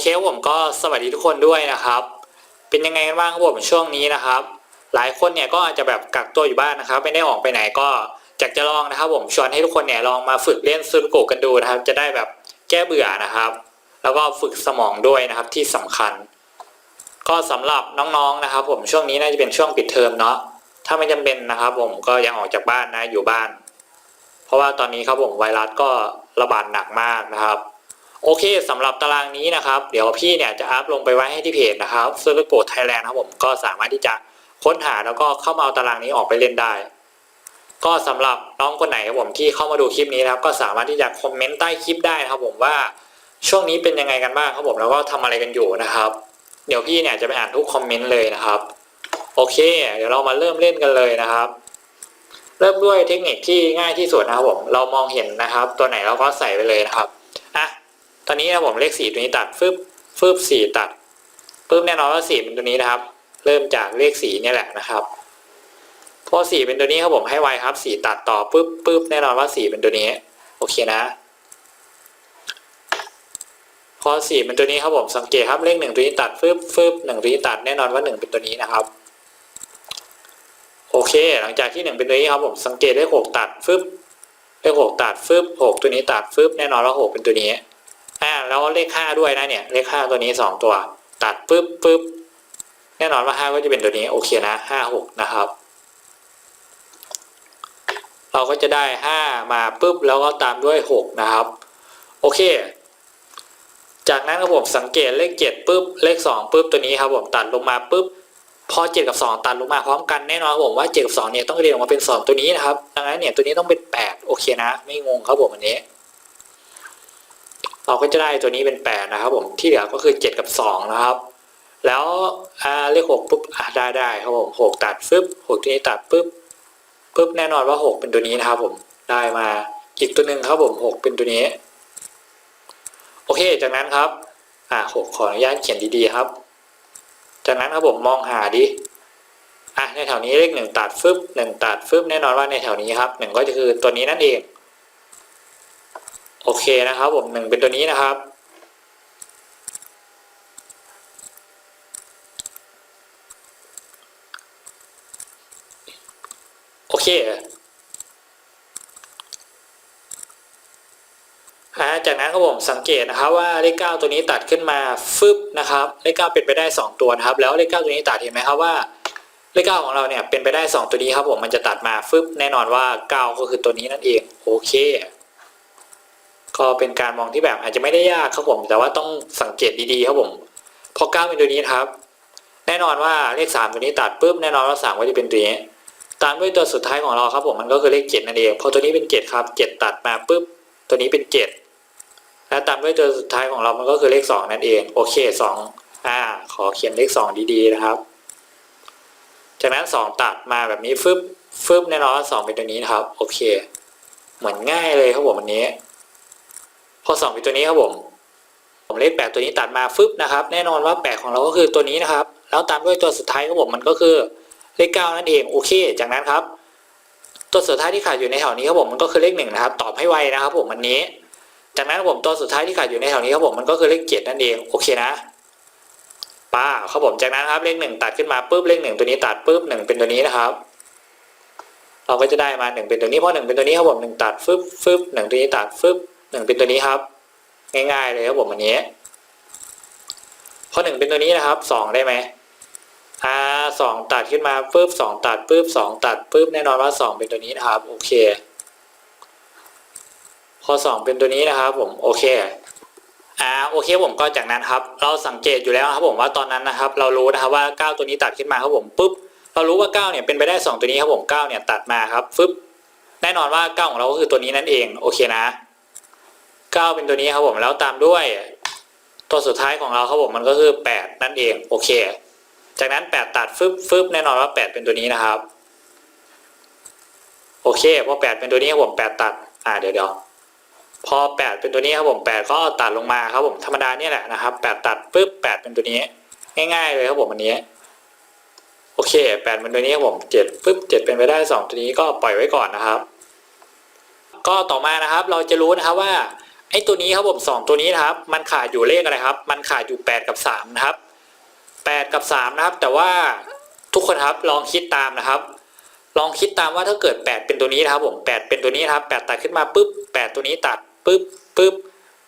เคผมก็สวัสดีทุกคนด้วยนะครับ เป็นยังไงกันบ้างครับผมช่วงนี้นะครับ หลายคนเนี่ยก็อาจจะแบบกักตัวอยู่บ้านนะครับ ไม่ได้ออกไปไหนก็อยากจะลองนะครับ ผมชวนให้ทุกคนเนี่ยลองมาฝึกเล่นซูรุโกกันดูนะครับ จะได้แบบแก้เบื่อนะครับ แล้วก็ฝึกสมองด้วยนะครับที่สำคัญ ก็สำหรับน้องๆนะครับ ผมช่วงนี้น่าจะเป็นช่วงปิดเทอมเนาะถ้าไม่จำเป็นนะครับ ผมก็ยังออกจากบ้านนะอยู่บ้าน เพราะว่าตอนนี้ครับผมไวรัสก็ระบาดหนักมากนะครับ โอเคสำหรับตารางนี้นะครับ เดี๋ยวพี่เนี่ยจะอัพลงไปไว้ให้ที่เพจนะครับซูรุโกะไทยแลนด์ครับผมก็สามารถที่จะค้นหาแล้วก็เข้ามาเอาตารางนี้ออกไปเล่นได้ ก็สำหรับน้องคนไหนครับผมที่เข้ามาดูคลิปนี้นะครับ ก็สามารถที่จะคอมเมนต์ใต้คลิปได้นะครับผมว่าช่วงนี้เป็นยังไงกันบ้างครับผมแล้วก็ทำอะไรกันอยู่นะครับ เดี๋ยวพี่เนี่ยจะไปอ่านทุกคอมเมนต์เลยนะครับ โอเค เดี๋ยวเรามาเริ่มเล่นกันเลยนะครับ เริ่มด้วยเทคนิคที่ง่ายที่สุดนะครับผมเรามองเห็นนะครับ ตัวไหนเราก็ใส่ไปเลยนะครับ ตอนนี้นะผมเลขสี่ตัวนี้ตัดฟึบฟึบสี่ตัดปึ๊บแน่นอนว่าสี่เป็นตัวนี้นะครับ เริ่มจากเลขสี่นี่แหละนะครับพอสี่เป็นตัวนี้ครับผมให้ไวครับสี่ตัดต่อปึ๊บปึ๊บแน่นอนว่าสี่เป็นตัวนี้ โอเคนะ พอสี่เป็นตัวนี้ครับผมสังเกตครับเลขหนึ่งตัวนี้ตัดฟึบฟึบหนึ่งตัวนี้ตัดแน่นอนว่าหนึ่งเป็นตัวนี้นะครับโอเค หลังจากที่หนึ่งเป็นตัวนี้ครับผมสังเกตเลขหกตัดฟึบเลขหกตัดฟึบหกตัวนี้ตัดฟึบแน่นอนว่าหกเป็นตัวนี้ เลขห้าด้วยนะเนี่ยเลขห้าตัวนี้สองตัว ตัดฟึบฟึบแน่นอนว่าห้าก็จะเป็นตัวนี้โอเคนะห้าหกนะครับ เราก็จะได้ห้ามาปุ๊บแล้วก็ตามด้วยหกนะครับ โอเค จากนั้นครับผมสังเกตเลขเจ็ดปุ๊บเลขสองปุ๊บตัวนี้ครับผมตัดลงมาปุ๊บพอเจ็ดกับสองตัดลงมาพร้อมกันแน่นอนผมว่าเจ็ดกับสองเนี่ยต้องเรียงออกมาเป็นสองตัวนี้นะครับดังนั้นเนี่ยตัวนี้ต้องเป็นแปดโอเคนะ ไม่งงครับผมอันนี้ เราก็จะได้ตัวนี้เป็นแปดนะครับผมที่เหลือก็คือเจ็ดกับสองนะครับ แล้วเลขหกปุ๊บได้ได้ครับผมหกตัดฟึบหกตัวนี้ตัดปุ๊บปุ๊บแน่นอนว่าหกเป็นตัวนี้นะครับผมได้มาอีกตัวหนึ่งครับผมหกเป็นตัวนี้ โอเคจากนั้นครับอ่าหกขออนุญาตเขียนดีๆครับ จากนั้นครับผมมองหาดิอะในแถวนี้เลขหนึ่งตัดฟึบหนึ่งตัดฟึบแน่นอนว่าในแถวนี้ครับหนึ่งก็จะคือตัวนี้นั่นเอง โอเคนะครับผมหนึ่งเป็นตัวนี้นะครับ โอเคอ่าจากนั้นครับผมสังเกตนะครับว่าเลขเก้าตัวนี้ตัดขึ้นมาฟึบนะครับเลขเก้าเป็นไปได้สองตัวนะครับ แล้วเลขเก้าตัวนี้ตัดเห็นไหมครับว่าเลขเก้าของเราเนี่ยเป็นไปได้สองตัวนี้ครับผมมันจะตัดมาฟึบแน่นอนว่าเก้าก็คือตัวนี้นั่นเองโอเค ก็เป็นการมองที่แบบอาจจะไม่ได้ยากครับผม แต่ว่าต้องสังเกตดีๆครับผม พอเก้าเป็นตัวนี้ครับ แน่นอนว่าเลขสามตัวนี้ตัดปุ๊บแน่นอนว่าสามก็จะเป็นตัวนี้ตามด้วยตัวสุดท้ายของเราครับผมมันก็คือเลขเจ็ดนั่นเองพอตัวนี้เป็นเจ็ดครับเจ็ดตัดมาปุ๊บตัวนี้เป็นเจ็ดแล้วตามด้วยตัวสุดท้ายของเรามันก็คือเลขสองนั่นเองโอเคสองอ่าขอเขียนเลขสองดีๆนะครับ จากนั้นสองตัดมาแบบนี้ฟึบฟึบแน่นอนว่าสองเป็นตัวนี้นะครับ โอเค เหมือนง่ายเลยครับผมอันนี้ พอสองเป็นตัวนี้ครับผม ผมเลขแปดตัวนี้ตัดมาฟึบนะครับ แน่นอนว่าแปดของเราก็คือตัวนี้นะครับ แล้วตามด้วยตัวสุดท้ายครับผมมันก็คือเลขเก้านั่นเองโอเค จากนั้นครับ ตัวสุดท้ายที่ขาดอยู่ในแถวนี้ครับผมมันก็คือเลขหนึ่งนะครับ ตอบให้ไวนะครับผมอันนี้ จากนั้นครับผมตัวสุดท้ายที่ขาดอยู่ในแถวนี้ครับผมมันก็คือเลขเจ็ดนั่นเองโอเคนะป้าครับผมจากนั้นครับเลขหนึ่งตัดขึ้นมาปุ๊บเลขหนึ่งตัวนี้ตัดปุ๊บหนึ่งเป็นตัวนี้นะครับ เราก็จะได้มาหนึ่งเป็นตัวนี้เพราะหนึ่งเป็นตัวนี้ครับผมหนึ่งตัดฟึบฟึบหนึ่งตัวนี้ตัดฟึบ หนึ่งเป็นตัวนี้ครับ ง่าย ๆ เลยครับผมอันนี้พอหนึ่งเป็นตัวนี้นะครับสองได้ไหมอ่าสองตัดขึ้นมาปุ๊บสองตัดปุ๊บสองตัดปุ๊บแน่นอนว่าสองเป็นตัวนี้นะครับ โอเคพอสองเป็นตัวนี้นะครับ ผมโอเคอ่าโอเคผมก็จากนั้นครับ เราสังเกตอยู่แล้วครับผมว่าตอนนั้นนะครับ เรารู้นะครับว่าเก้าตัวนี้ตัดขึ้นมาครับผมปุ๊บเรารู้ว่าเก้าเนี่ยเป็นไปได้สองตัวนี้ครับผมเก้าเนี่ยตัดมาครับฟึบแน่นอนว่าเก้าของเราก็คือตัวนี้นั่นเอง โอเคนะ เก้าเป็นตัวนี้ครับผมแล้วตามด้วย ตัวสุดท้ายของเราครับผมมันก็คือแปดนั่นเองโอเค จากนั้นแปดตัดฟึบฟึบแน่นอนว่าแปดเป็นตัวนี้นะครับ โอเคพอแปดเป็นตัวนี้ครับผมแปดตัด อ่าเดี๋ยวเดี๋ยวพอแปดเป็นตัวนี้ครับผมแปดก็ตัดลงมาครับผมธรรมดาเนี่ยแหละนะครับแปดตัดปุ๊บแปดเป็นตัวนี้ ง่าย ๆ เลยครับผมอันนี้โอเคแปดเป็นตัวนี้ครับผมเจ็ดปุ๊บเจ็ดเป็นไปได้สองตัวนี้ก็ปล่อยไว้ก่อนนะครับ ก็ต่อมานะครับเราจะรู้นะครับว่า ไอ้ตัวนี้ครับผมสองตัวนี้นะครับ มันขาดอยู่เลขอะไรครับ มันขาดอยู่แปดกับสามนะครับแปดกับสามนะครับ แต่ว่าทุกคนครับลองคิดตามนะครับ ลองคิดตามว่าถ้าเกิดแปดเป็นตัวนี้นะครับผมแปดเป็นตัวนี้นะครับแปดตัดขึ้นมาปุ๊บแปดตัวนี้ตัดปุ๊บปุ๊บ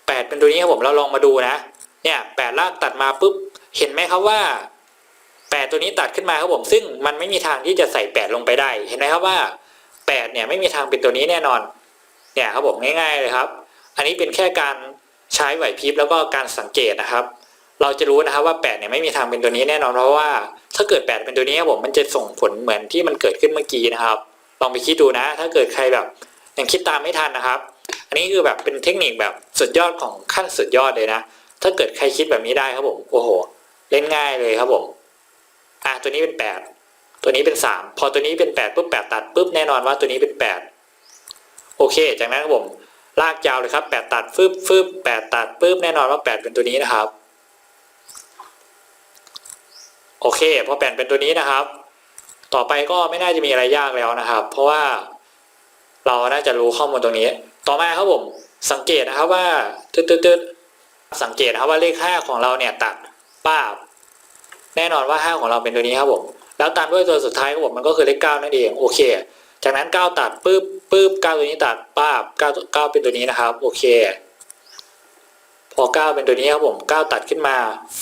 แปดเป็นตัวนี้ครับผมเราลองมาดูนะเนี่ยแปดลากตัดมาปุ๊บเห็นไหมครับว่าแปดตัวนี้ตัดขึ้นมาครับผมซึ่งมันไม่มีทางที่จะใส่แปดลงไปได้ เห็นไหมครับว่าแปดเนี่ยไม่มีทางเป็นตัวนี้แน่นอน เนี่ยครับผมง่ายๆเลยครับ อันนี้เป็นแค่การใช้ไหวพริบแล้วก็การสังเกตนะครับ เราจะรู้นะครับว่าแปดเนี่ยไม่มีทางเป็นตัวนี้แน่นอนเพราะว่า ถ้าเกิดแปดเป็นตัวนี้ครับผมมันจะส่งผลเหมือนที่มันเกิดขึ้นเมื่อกี้นะครับ ลองไปคิดดูนะ ถ้าเกิดใครแบบยังคิดตามไม่ทันนะครับ อันนี้คือแบบเป็นเทคนิคแบบสุดยอดของขั้นสุดยอดเลยนะ ถ้าเกิดใครคิดแบบนี้ได้ครับผมโอ้โห เล่นง่ายเลยครับผมอะตัวนี้เป็นแปดตัวนี้เป็นสามพอตัวนี้เป็นแปดปุ๊บแปดตัดปุ๊บแน่นอนว่าตัวนี้เป็นแปดโอเค จากนั้นครับผม ลากยาวเลยครับแปดตัดฟึบฟึบแปดตัดปุ๊บแน่นอนว่าแปดเป็นตัวนี้นะครับ โอเคพอแปดเป็นตัวนี้นะครับ ต่อไปก็ไม่น่าจะมีอะไรยากแล้วนะครับ เพราะว่าเราน่าจะรู้ข้อมูลตรงนี้ ต่อมาครับผมสังเกตนะครับว่าตึ๊ดตึ๊ดตึ๊ดสังเกตนะครับว่าเลขห้าของเราเนี่ยตัดป้าบแน่นอนว่าห้าของเราเป็นตัวนี้ครับผมแล้วตามด้วยตัวสุดท้ายครับผมมันก็คือเลขเก้านั่นเองโอเค จากนั้นก้าวตัดปุ๊บปุ๊บก้าวตัวนี้ตัดป้าบก้าเก้าวเป็นตัวนี้นะครับ โอเค พอก้าวเป็นตัวนี้ครับผมก้าวตัดขึ้นมา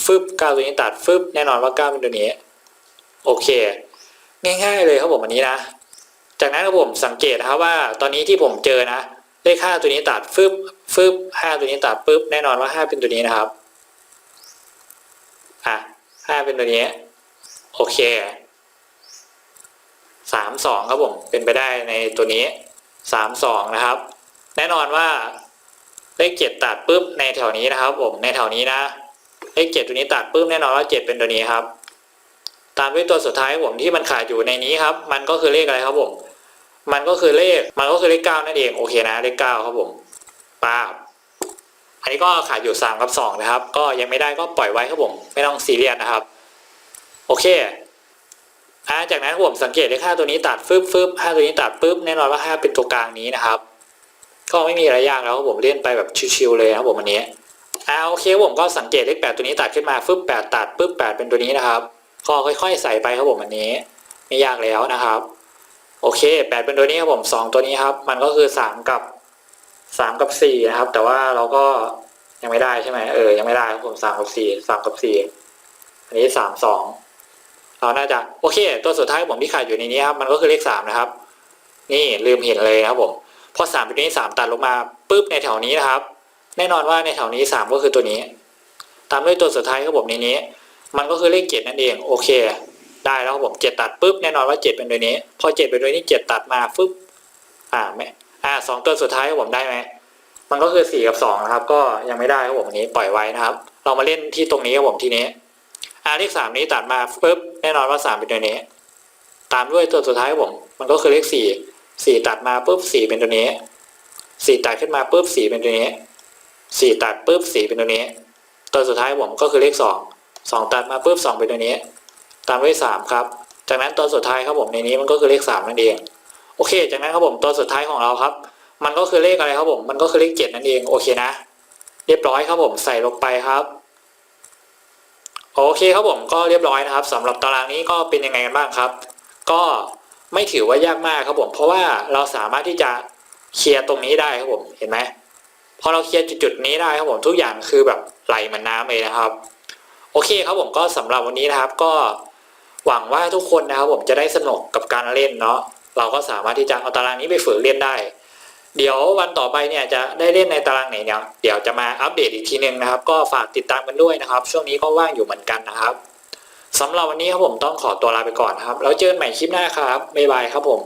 ฟึบก้าวตัวนี้ตัดฟึบแน่นอนว่าก้าวเป็นตัวนี้ โอเค ง่าย ๆ เลยครับผมอันนี้นะ จากนั้นครับผมสังเกตนะครับว่า ตอนนี้ที่ผมเจอนะเลขห้าตัวนี้ตัดฟึบฟึบห้าตัวนี้ตัดปุ๊บแน่นอนว่าห้าเป็นตัวนี้นะครับอะห้าเป็นตัวนี้ โอเค สามสองครับผมเป็นไปได้ในตัวนี้สามสองนะครับ แน่นอนว่าเลขเจ็ดตัดปุ๊บในแถวนี้นะครับ ผมในแถวนี้นะเลขเจ็ดตัวนี้ตัดปุ๊บแน่นอนว่าเจ็ดเป็นตัวนี้ครับ ตามด้วยตัวสุดท้ายผมที่มันขาดอยู่ในนี้ครับ มันก็คือเลขอะไรครับผมมันก็คือเลขมันก็คือเลขเก้านั่นเองโอเคนะเลขเก้าครับผมป้าบอันนี้ก็ขาดอยู่3กับ2นะครับ ก็ยังไม่ได้ก็ปล่อยไว้ครับผม ไม่ต้องซีเรียสนะครับ โอเค อาจากนั้นผมสังเกตเลข5ตัวนี้ตัดฟึบฟึบ5ตัวนี้ตัดปุ๊บแน่นอนว่า5เป็นตัวกลางนี้นะครับ ก็ไม่มีอะไรยากแล้วครับผมเล่นไปแบบชิวๆเลยครับผมอันนี้อ่าโอเคผมก็สังเกตเลข8ตัวนี้ตัดขึ้นมาฟึบ8ตัดปุ๊บ8เป็นตัวนี้นะครับก็ค่อยๆ ใส่ไปครับผมอันนี้ ไม่ยากแล้วนะครับ โอเค8เป็นตัวนี้ครับผม2ตัวนี้ครับ มันก็คือ3กับสามกับสี่นะครับ แต่ว่าเราก็ยังไม่ได้ใช่ไหมเออยังไม่ได้ครับผมสามกับสี่สามกับสี่อันนี้สามสอง เราน่าจะโอเค ตัวสุดท้ายผมที่ขาดอยู่ในนี้ครับมันก็คือเลขสามนะครับ นี่ลืมเห็นเลยครับผมพอสามเป็นนี้สามตัดลงมาปุ๊บในแถวนี้นะครับ แน่นอนว่าในแถวนี้สามก็คือตัวนี้ ตามด้วยตัวสุดท้ายครับผมในนี้ มันก็คือเลขเจ็ดนั่นเองโอเค ได้แล้วครับผมเจ็ดตัดปุ๊บแน่นอนว่าเจ็ดเป็นตัวนี้ พอเจ็ดเป็นตัวนี้เจ็ดตัดมาฟึบอ่าไม่อ่าสองตัวสุดท้ายครับผมได้ไหมมันก็คือสี่กับสองนะครับ ก็ยังไม่ได้ครับผมอันนี้ปล่อยไว้นะครับ เรามาเล่นที่ตรงนี้ครับผมทีนี้ อาเลขสามนี้ตัดมาปุ๊บแน่นอนว่าสามเป็นตัวนี้ ตามด้วยตัวสุดท้ายผมมันก็คือเลขสี่สี่ตัดมาปุ๊บสี่เป็นตัวนี้สี่ตัดขึ้นมาปุ๊บสี่เป็นตัวนี้สี่ตัดปุ๊บสี่เป็นตัวนี้ ตัวสุดท้ายผมก็คือเลขสองสองตัดมาปุ๊บสองเป็นตัวนี้ ตามด้วยสามครับ จากนั้นตัวสุดท้ายครับผมในนี้มันก็คือเลขสามนั่นเองโอเค จากนั้นครับผมตัวสุดท้ายของเราครับ มันก็คือเลขอะไรครับผมมันก็คือเลขเจ็ดนั่นเองโอเคนะ เรียบร้อยครับผมใส่ลงไปครับ โอเคครับผมก็เรียบร้อยนะครับสำหรับตารางนี้ก็เป็นยังไงกันบ้างครับ ก็ไม่ถือว่ายากมากครับผม เพราะว่าเราสามารถที่จะเคลียร์ตรงนี้ได้ครับผมเห็นไหมพอเราเคลียร์จุดๆนี้ได้ครับผมทุกอย่างคือแบบไหลเหมือนน้ำเลยนะครับ โอเคครับผมก็สำหรับวันนี้นะครับ ก็หวังว่าทุกคนนะครับผมจะได้สนุกกับการเล่นเนาะเราก็สามารถที่จะเอาตารางนี้ไปฝึกเล่นได้ เดี๋ยววันต่อไปเนี่ยจะได้เล่นในตารางไหนเนี่ยเดี๋ยวจะมาอัปเดตอีกทีหนึ่งนะครับ ก็ฝากติดตามกันด้วยนะครับ ช่วงนี้ก็ว่างอยู่เหมือนกันนะครับสำหรับวันนี้ครับผมต้องขอตัวลาไปก่อนครับ แล้วเจอกันใหม่คลิปหน้าครับบ๊ายบายครับผม